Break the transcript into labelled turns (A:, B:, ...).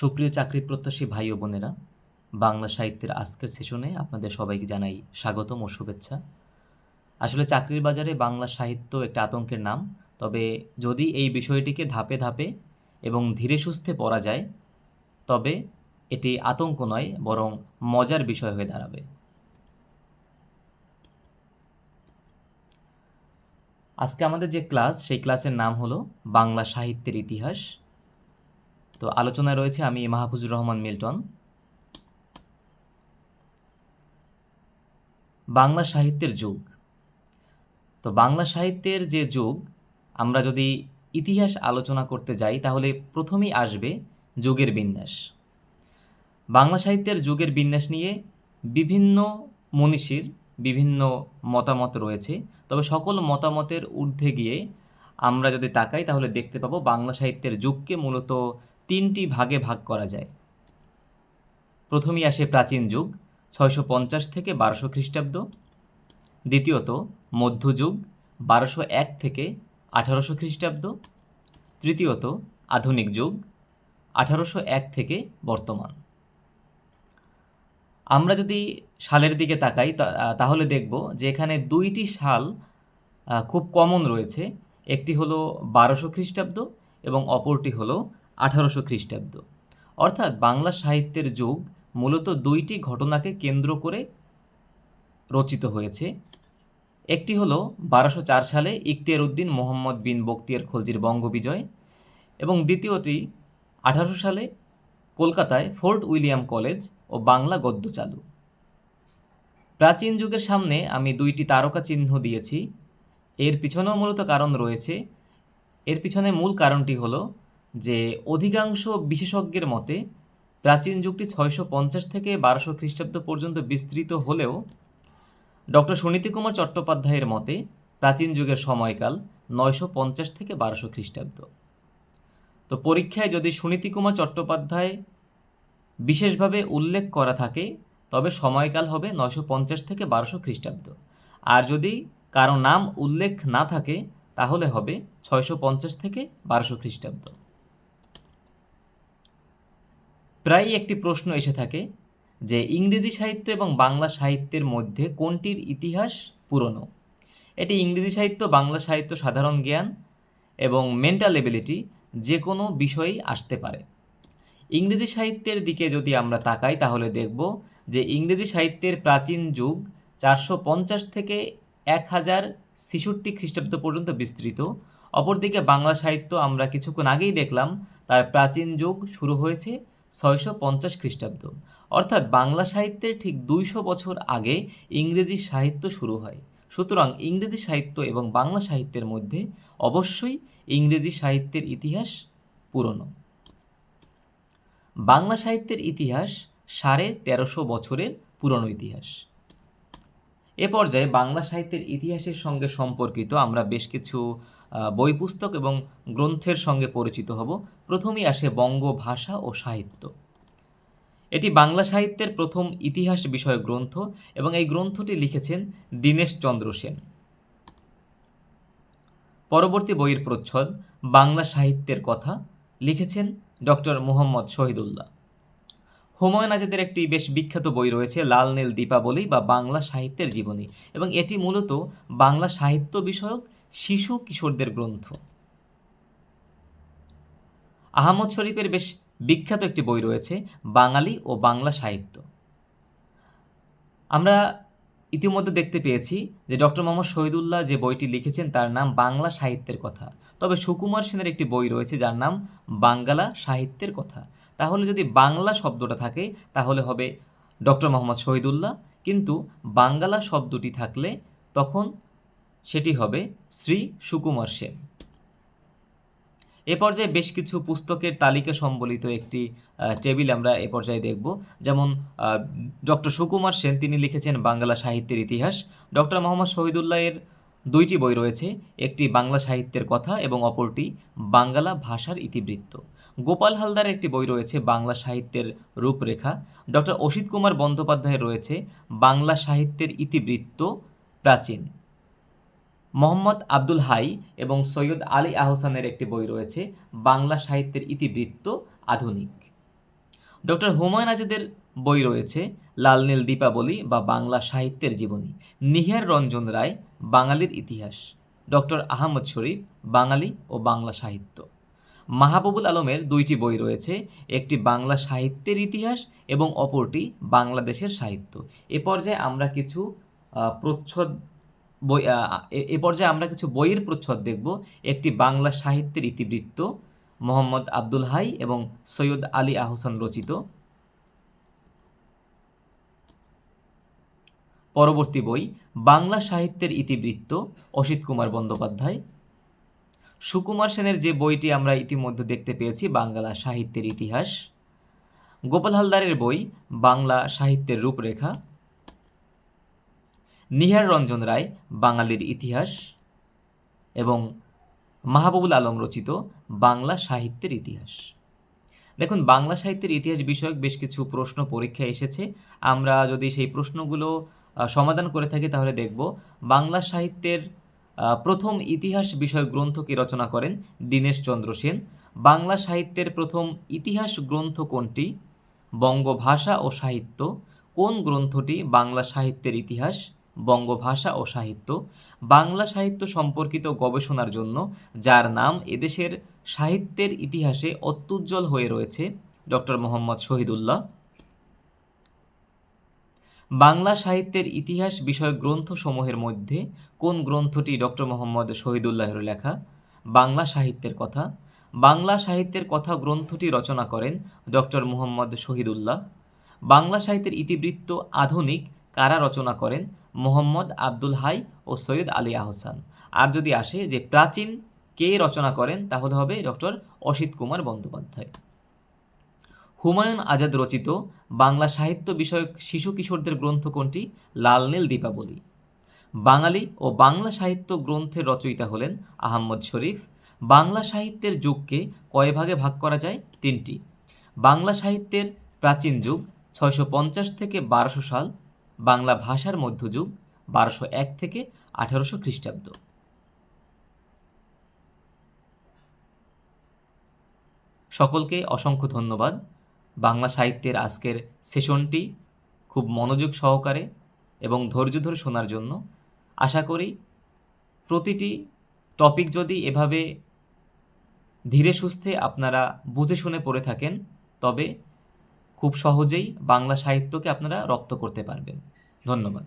A: সুপ্রিয় চাকরি প্রত্যাশী ভাই ও বোনেরা, বাংলা সাহিত্যের আজকের সেশনে আপনাদের সবাইকে জানাই স্বাগতম ও শুভেচ্ছা। আসলে চাকরির বাজারে বাংলা সাহিত্য একটা আতঙ্কের নাম, তবে যদি এই বিষয়টিকে ধাপে ধাপে এবং ধীরে সুস্থে পড়া যায়, তবে এটি আতঙ্ক নয়, বরং মজার বিষয় হয়ে দাঁড়াবে। আজকে আমাদের যে ক্লাস, সেই ক্লাসের নাম হলো বাংলা সাহিত্যের ইতিহাস। তো আলোচনায় রয়েছে আমি মাহফুজুর রহমান মিল্টন। বাংলা সাহিত্যের যুগ। তো বাংলা সাহিত্যের যে যুগ, আমরা যদি ইতিহাস আলোচনা করতে যাই, তাহলে প্রথমেই আসবে যুগের বিন্যাস। বাংলা সাহিত্যের যুগের বিন্যাস নিয়ে বিভিন্ন মনীষীর বিভিন্ন মতামত রয়েছে। তবে সকল মতামতের ঊর্ধ্বে গিয়ে আমরা যদি তাকাই, তাহলে দেখতে পাবো বাংলা সাহিত্যের যুগকে মূলত তিনটি ভাগে ভাগ করা যায়। প্রথমেই আসে প্রাচীন যুগ, ছয়শো পঞ্চাশ থেকে বারোশো খ্রিস্টাব্দ। দ্বিতীয়ত মধ্যযুগ বারোশো এক থেকে আঠারোশো খ্রিস্টাব্দ। তৃতীয়ত, আধুনিক যুগ, আঠারোশো এক থেকে বর্তমান। আমরা যদি সালের দিকে তাকাই তাহলে দেখব যে এখানে দুইটি সাল খুব কমন রয়েছে। একটি হলো বারোশো খ্রিস্টাব্দ এবং অপরটি হলো আঠারোশো খ্রিস্টাব্দ। অর্থাৎ বাংলা সাহিত্যের যুগ মূলত দুইটি ঘটনাকে কেন্দ্র করে রচিত হয়েছে। একটি হলো বারোশো চার সালে ইখতিয়ার উদ্দিন মোহাম্মদ বিন বক্তিয়ার খলজির বঙ্গবিজয় এবং দ্বিতীয়টি আঠারোশো সালে কলকাতায় ফোর্ট উইলিয়াম কলেজ ও বাংলা গদ্য চালু। প্রাচীন যুগের সামনে আমি দুইটি তারকা চিহ্ন দিয়েছি। এর পিছনেও মূলত কারণ রয়েছে। এর পিছনে মূল কারণটি হলো যে অধিকাংশ বিশেষজ্ঞের মতে, প্রাচীন যুগটি ছয়শো পঞ্চাশ থেকে বারোশো খ্রিস্টাব্দ পর্যন্ত বিস্তৃত হলেও ডক্টর সুনীতি কুমার চট্টোপাধ্যায়ের মতে, প্রাচীন যুগের সময়কাল নয়শো পঞ্চাশ থেকে বারোশো খ্রিস্টাব্দ। তো পরীক্ষায় যদি সুনীতি কুমার চট্টোপাধ্যায় বিশেষভাবে উল্লেখ করা থাকে, তবে সময়কাল হবে নয়শো পঞ্চাশ থেকে বারোশো খ্রিস্টাব্দ। আর যদি কারও নাম উল্লেখ না থাকে, তাহলে হবে ছয়শো পঞ্চাশ থেকে বারোশো খ্রিস্টাব্দ। প্রায়ই একটি প্রশ্ন এসে থাকে যে ইংরেজি সাহিত্য এবং বাংলা সাহিত্যের মধ্যে কোনটির ইতিহাস পুরনো? এটি ইংরেজি সাহিত্য, বাংলা সাহিত্য সাধারণ জ্ঞান এবং মেন্টাল এবিলিটি যে কোনো বিষয়েই আসতে পারে। ইংরেজি সাহিত্যের দিকে যদি আমরা তাকাই, তাহলে দেখব যে ইংরেজি সাহিত্যের প্রাচীন যুগ চারশো পঞ্চাশ থেকে এক হাজার ছেষট্টি খ্রিস্টাব্দ পর্যন্ত বিস্তৃত। অপরদিকে বাংলা সাহিত্য আমরা কিছুক্ষণ আগেই দেখলাম, তার প্রাচীন যুগ শুরু হয়েছে ছয়শো পঞ্চাশ খ্রিস্টাব্দ। অর্থাৎ বাংলা সাহিত্যের ঠিক দুইশো বছর আগে ইংরেজি সাহিত্য শুরু হয়। সুতরাং ইংরেজি সাহিত্য এবং বাংলা সাহিত্যের মধ্যে অবশ্যই ইংরেজি সাহিত্যের ইতিহাস পুরনো। বাংলা সাহিত্যের ইতিহাস সাড়ে তেরোশো বছরের পুরনো ইতিহাস। এ পর্যায়ে বাংলা সাহিত্যের ইতিহাসের সঙ্গে সম্পর্কিত আমরা বেশ কিছু বই পুস্তক এবং গ্রন্থের সঙ্গে পরিচিত হব। প্রথমেই আসে বঙ্গ ভাষা ও সাহিত্য। এটি বাংলা সাহিত্যের প্রথম ইতিহাস বিষয়ক গ্রন্থ এবং এই গ্রন্থটি লিখেছেন দীনেশ চন্দ্র সেন। পরবর্তী বইয়ের প্রচ্ছদ, বাংলা সাহিত্যের কথা, লিখেছেন ডক্টর মুহম্মদ শহীদুল্লাহ। হুমায়ুন আজাদের একটি বেশ বিখ্যাত বই রয়েছে, লাল নীল দীপাবলি বা বাংলা সাহিত্যের জীবনী। এবং এটি মূলত বাংলা সাহিত্য বিষয়ক শিশু কিশোরদের গ্রন্থ। আহমদ শরীফের বেশ বিখ্যাত একটি বই রয়েছে, বাঙালি ও বাংলা সাহিত্য। আমরা ইতিমধ্যে দেখতে পেয়েছি যে ডক্টর মোহাম্মদ শহীদুল্লাহ যে বইটি লিখেছেন তার নাম বাংলা সাহিত্যের কথা। তবে সুকুমার সেনের একটি বই রয়েছে যার নাম বাঙ্গালা সাহিত্যের কথা। তাহলে যদি বাংলা শব্দটা থাকে, তাহলে হবে ডক্টর মোহাম্মদ শহীদুল্লাহ। কিন্তু বাঙ্গালা শব্দটি থাকলে তখন সেটি হবে শ্রী সুকুমার সেন। এ পর্যায়ে বেশ কিছু পুস্তকের তালিকা সম্বলিত একটি টেবিল আমরা এ পর্যায়ে দেখব। যেমন ডক্টর সুকুমার সেন তিনি লিখেছেন বাংলা সাহিত্যের ইতিহাস। ডক্টর মোহাম্মদ শহীদুল্লাহের দুইটি বই রয়েছে, একটি বাংলা সাহিত্যের কথা এবং অপরটি বাংলা ভাষার ইতিবৃত্ত। গোপাল হালদার একটি বই রয়েছে, বাংলা সাহিত্যের রূপরেখা। ডক্টর অসিত কুমার বন্দ্যোপাধ্যায়ের রয়েছে, বাংলা সাহিত্যের ইতিবৃত্ত প্রাচীন। মোহাম্মদ আব্দুল হাই এবং সৈয়দ আলী আহসানের একটি বই রয়েছে, বাংলা সাহিত্যের ইতিবৃত্ত আধুনিক। ডক্টর হুমায়ুন আজাদের বই রয়েছে লাল নীল দীপাবলি বা বাংলা সাহিত্যের জীবনী। নিহার রঞ্জন রায়, বাঙালির ইতিহাস। ডক্টর আহমদ শরীফ, বাঙালি ও বাংলা সাহিত্য। মাহবুবুল আলমের দুইটি বই রয়েছে, একটি বাংলা সাহিত্যের ইতিহাস এবং অপরটি বাংলাদেশের সাহিত্য। এ পর্যায়ে আমরা কিছু প্রচ্ছদ বই এ- পর্যায়ে আমরা কিছু বইয়ের প্রচ্ছদ দেখব। একটি বাংলা সাহিত্যের ইতিবৃত্ত, মোহাম্মদ আব্দুল হাই এবং সৈয়দ আলী আহসান রচিত। পরবর্তী বই, বাংলা সাহিত্যের ইতিবৃত্ত, অসিত কুমার বন্দ্যোপাধ্যায়। সুকুমার সেনের যে বইটি আমরা ইতিমধ্যে দেখতে পেয়েছি, বাংলা সাহিত্যের ইতিহাস। গোপাল হালদারের বই, বাংলা সাহিত্যের রূপরেখা। নিহার রঞ্জন রায়, বাঙালির ইতিহাস এবং মাহবুবুল আলম রচিত বাংলা সাহিত্যের ইতিহাস। দেখুন, বাংলা সাহিত্যের ইতিহাস বিষয়ক বেশ কিছু প্রশ্ন পরীক্ষায় এসেছে। আমরা যদি সেই প্রশ্নগুলো সমাধান করে থাকি, তাহলে দেখব বাংলা সাহিত্যের প্রথম ইতিহাস বিষয় গ্রন্থ কি রচনা করেন দীনেশ চন্দ্র সেন। বাংলা সাহিত্যের প্রথম ইতিহাস গ্রন্থ কোনটি? বঙ্গভাষা ও সাহিত্য। কোন গ্রন্থটি বাংলা সাহিত্যের ইতিহাস? বঙ্গভাষা ও সাহিত্য, বাংলা সাহিত্য সম্পর্কিত গবেষণার জন্য, যার নাম এদেশের সাহিত্যের ইতিহাসে অত্যুজ্জ্বল হয়ে রয়েছে ডক্টর মোহাম্মদ শহীদুল্লাহ। বাংলা সাহিত্যের ইতিহাস বিষয়ক গ্রন্থসমূহের মধ্যে কোন গ্রন্থটি ডক্টর মোহাম্মদ শহীদুল্লাহের লেখা? বাংলা সাহিত্যের কথা। বাংলা সাহিত্যের কথা গ্রন্থটি রচনা করেন ডক্টর মোহাম্মদ শহীদুল্লাহ। বাংলা সাহিত্যের ইতিবৃত্ত আধুনিক কারা রচনা করেন? মোহাম্মদ আব্দুল হাই ও সৈয়দ আলী আহসান। আর যদি আসে যে প্রাচীন কে রচনা করেন, তাহলে হবে ডক্টর অসিত কুমার বন্দ্যোপাধ্যায়। হুমায়ুন আজাদ রচিত বাংলা সাহিত্য বিষয়ক শিশু কিশোরদের গ্রন্থ কোনটি? লালনীল দীপাবলি। বাঙালি ও বাংলা সাহিত্য গ্রন্থের রচয়িতা হলেন আহম্মদ শরীফ। বাংলা সাহিত্যের যুগকে কয় ভাগে ভাগ করা যায়? তিনটি। বাংলা সাহিত্যের প্রাচীন যুগ ছয়শো পঞ্চাশ থেকে বারোশো সাল বাংলা ভাষার মধ্যযুগ, বারোশো এক থেকে আঠারোশো খ্রিস্টাব্দ। সকলকে অসংখ্য ধন্যবাদ। বাংলা সাহিত্যের আজকের সেশনটি খুব মনোযোগ সহকারে এবং ধৈর্য ধরে শোনার জন্য আশা করি প্রতিটি টপিক যদি এভাবে ধীরে সুস্থে আপনারা বুঝে শুনে পড়ে থাকেন, তবে খুব সহজেই বাংলা সাহিত্যকে আপনারা রপ্ত করতে পারবেন। ধন্যবাদ।